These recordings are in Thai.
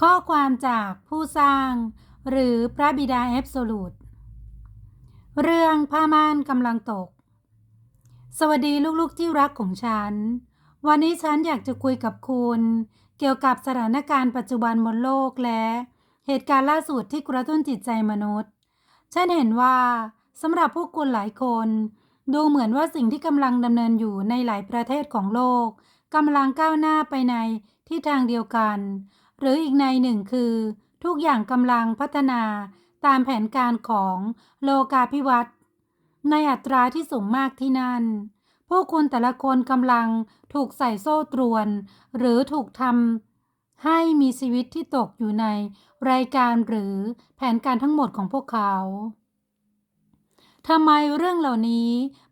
ข้อความจากผู้สร้าง หรือพระบิดาแอบโซลูตเรื่องผ้าม่านกำลังตก สวัสดีลูกๆที่รักของฉัน วันนี้ฉันอยากจะคุยกับคุณ เกี่ยวกับสถานการณ์ปัจจุบันบนโลกและเหตุการณ์ล่าสุดที่กระตุ้นจิตใจมนุษย์ ฉันเห็นว่าสำหรับผู้คนหลายคน ดูเหมือนว่าสิ่งที่กำลังดำเนินอยู่ในหลายประเทศของโลกกำลังก้าวหน้าไปในทิศทางเดียวกัน หรืออีกในหนึ่งคือ ทุกอย่างกำลังพัฒนาตามแผนการของโลกาภิวัตน์ในอัตราที่สูงมากที่นั่น พวกคุณแต่ละคนกำลังถูกใส่โซ่ตรวน หรือถูกทำให้มีชีวิตที่ตกอยู่ในรายการหรือแผนการทั้งหมดของพวกเขาทำไมเรื่องเหล่านี้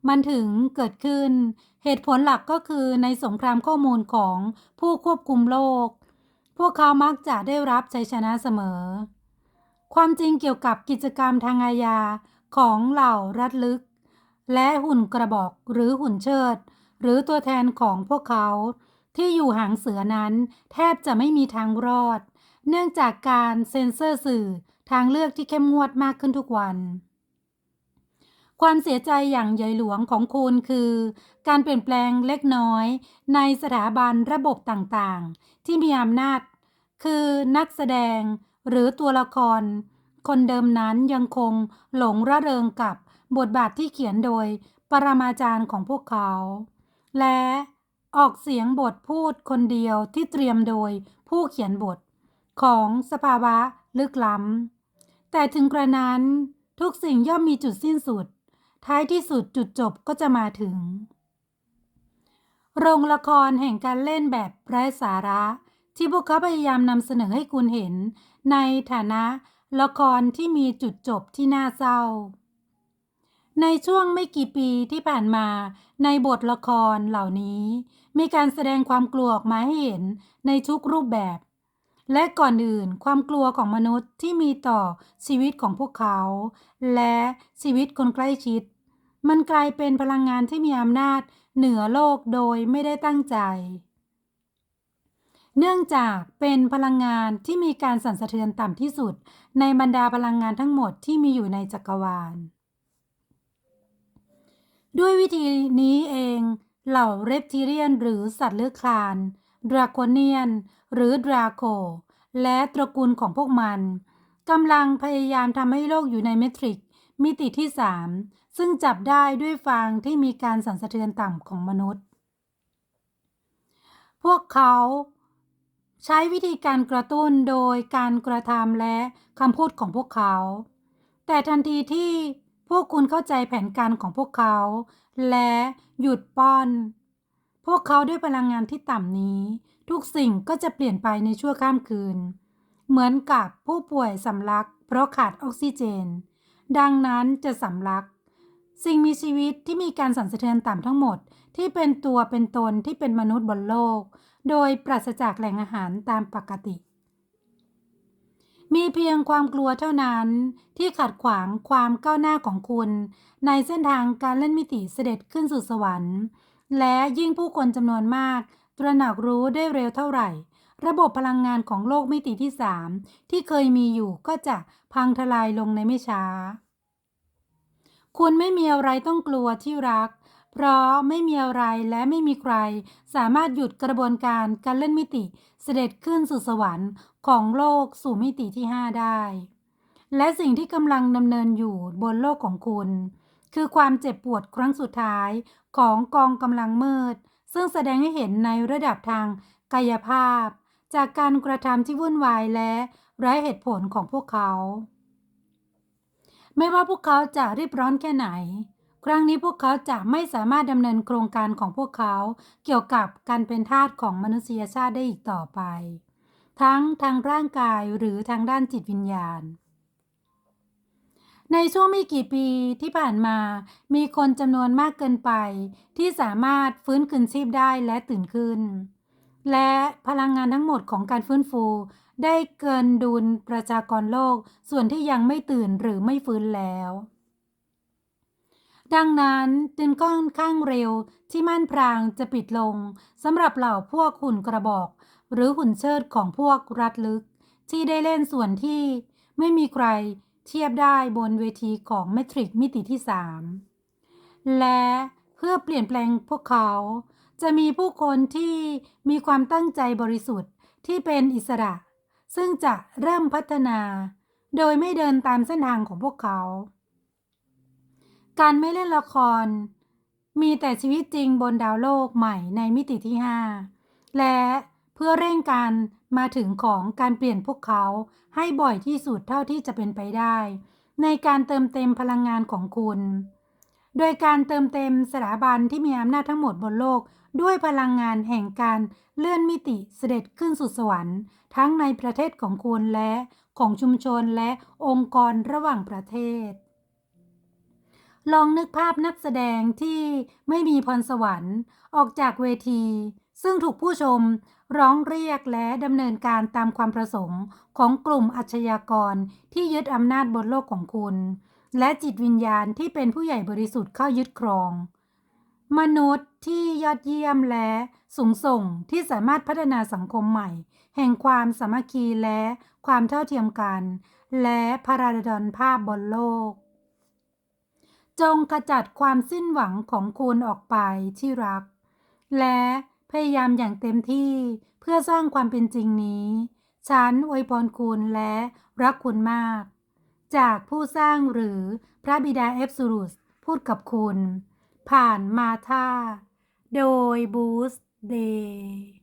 มันถึงเกิดขึ้น เหตุผลหลักก็คือในสงครามข้อมูลของผู้ควบคุมโลก พวกเขามักจะได้รับชัยชนะเสมอ ความจริงเกี่ยวกับกิจกรรมทางอาญาของเหล่ารัฐลึก และหุ่นกระบอกหรือหุ่นเชิด หรือตัวแทนของพวกเขาที่อยู่หางเสือนั้น แทบจะไม่มีทางรอด เนื่องจากการเซ็นเซอร์สื่อทางเลือกที่เข้มงวดมากขึ้นทุกวัน ความเสียใจอย่างใหญ่หลวงของคุณคือ การเปลี่ยนแปลงเล็กน้อย ในสถาบันระบบต่างๆ ที่มีอำนาจ คือนักแสดงหรือตัวละคร คนเดิมนั้นยังคงหลงระเริงกับบทบาทที่เขียนโดยปรมาจารย์ของพวกเขา และออกเสียงบทพูดคนเดียวที่เตรียมโดยผู้เขียนบทของสภาวะลึกล้ำ แต่ถึงกระนั้นทุกสิ่งย่อมมีจุดสิ้นสุด ท้ายที่สุดจุดจบก็จะมาถึง โรงละครแห่งการเล่นแบบไร้สาระ ที่พวกเขาพยายามนำเสนอให้คุณเห็น ในฐานะละครที่มีจุดจบที่น่าเศร้า ในช่วงไม่กี่ปีที่ผ่านมา ในบทละครเหล่านี้ มีการแสดงความกลัวออกมาให้เห็นในทุกรูปแบบ และก่อนอื่นความกลัวของมนุษย์ที่มีต่อชีวิตของพวกเขา และชีวิตคนใกล้ชิด มันกลายเป็นพลังงานที่มีอำนาจเหนือโลกโดยไม่ได้ตั้งใจ เนื่องจากเป็นพลังงานที่มีการสั่นสะเทือนต่ำที่สุด ในบรรดาพลังงานทั้งหมดที่มีอยู่ในจักรวาล ด้วยวิธีนี้เอง เหล่าเรปทิเรียนหรือสัตว์เลื้อยคลาน ดราโกเนียน หรือดราโค และตระกูลของพวกมันกำลังพยายามทำให้โลกอยู่ในเมทริก มิติที่สามซึ่งจับได้ด้วยฟางที่มีการสั่นสะเทือนต่ำของมนุษย์ พวกเขา ใช้วิธีการกระตุ้นโดยการกระทำและคำพูดของพวกเขา แต่ทันทีที่พวกคุณเข้าใจแผนการของพวกเขา และหยุดป้อน พวกเขาด้วยพลังงานที่ต่ำนี้ ทุกสิ่งก็จะเปลี่ยนไปในชั่วข้ามคืน เหมือนกับผู้ป่วยสำลักเพราะขาดออกซิเจน ดังนั้นจะสำลัก สิ่งมีชีวิตที่มีการสั่นสะเทือนต่ำทั้งหมดที่เป็นตัวเป็นตนที่เป็นมนุษย์บนโลก โดยปราศจากแหล่งอาหารตามปกติ มีเพียงความกลัวเท่านั้นที่ขัดขวางความก้าวหน้าของคุณ ในเส้นทางการเล่นมิติเสด็จขึ้นสู่สวรรค์ และยิ่งผู้คนจำนวนมาก ตระหนักรู้ได้เร็วเท่าไหร่ ระบบพลังงานของโลกมิติที่สามที่เคยมีอยู่ก็จะพังทลายลงในไม่ช้า คุณไม่มีอะไรต้องกลัวที่รัก เพราะไม่มีอะไรและไม่มีใคร สามารถหยุดกระบวนการการเล่นมิติ เสด็จขึ้นสู่สวรรค์ของโลกสู่มิติที่ 5 ได้ และสิ่งที่กำลังดำเนินอยู่บนโลกของคุณ คือความเจ็บปวดครั้งสุดท้ายของกองกำลังมืด ซึ่งแสดงให้เห็นในระดับทางกายภาพ จากการกระทำที่วุ่นวายและไร้เหตุผลของพวกเขา ไม่ว่าพวกเขาจะรีบร้อนแค่ไหน ครั้งนี้พวกเขาจะไม่สามารถดำเนินโครงการของพวกเขา เกี่ยวกับการเป็นทาสของมนุษยชาติได้อีกต่อไป ทั้งทางร่างกายหรือทางด้านจิตวิญญาณ ในช่วงไม่กี่ปีที่ผ่านมา มีคนจำนวนมากเกินไป ที่สามารถฟื้นคืนชีพได้และตื่นขึ้น และพลังงานทั้งหมดของการฟื้นฟู ได้เกินดุลประชากรโลก ส่วนที่ยังไม่ตื่นหรือไม่ฟื้นแล้ว ดังนั้นจึงค่อนข้างเร็วที่ม่านพรางจะปิดลงสำหรับเหล่าพวกหุ่นกระบอก หรือหุ่นเชิดของพวกรัฐลึก ที่ได้เล่นส่วนที่ไม่มีใครเทียบได้บนเวทีของแมทริกมิติที่3และเพื่อเปลี่ยนแปลงพวกเขา จะมีผู้คนที่มีความตั้งใจบริสุทธิ์ที่เป็นอิสระ ซึ่งจะเริ่มพัฒนา โดยไม่เดินตามเส้นทางของพวกเขา การไม่เล่นละคร มีแต่ชีวิตจริงบนดาวโลกใหม่ในมิติที่ 5 และเพื่อเร่งการมาถึงของการเปลี่ยนพวกเขาให้บ่อยที่สุดเท่าที่จะเป็นไปได้ ในการเติมเต็มพลังงานของคุณ โดยการเติมเต็มสถาบันที่มีอำนาจทั้งหมดบนโลก ด้วยพลังงานแห่งการเลื่อนมิติเสด็จขึ้นสู่สวรรค์ ทั้งในประเทศของคุณและของชุมชนและองค์กรระหว่างประเทศ ลองนึกภาพนักแสดงที่ไม่มีพรสวรรค์ออกจากเวที ซึ่งถูกผู้ชมร้องเรียกและดำเนินการตามความประสงค์ของกลุ่มอาชญากรที่ยึดอำนาจบนโลกของคุณ และจิตวิญญาณที่เป็นผู้ใหญ่บริสุทธิ์เข้ายึดครอง มนุษย์ที่ยอดเยี่ยมและสูงส่งที่สามารถพัฒนาสังคมใหม่ แห่งความสามัคคีและความเท่าเทียมกัน และพาราดอนภาพบนโลก จงขจัดความสิ้นหวังของคุณออกไปที่รัก และพยายามอย่างเต็มที่เพื่อสร้างความเป็นจริงนี้ ฉันอวยพรคุณและรักคุณมาก จากผู้สร้างหรือพระบิดาเอฟซูรุสพูดกับคุณ ผ่านมาธาโดยบูสเดย์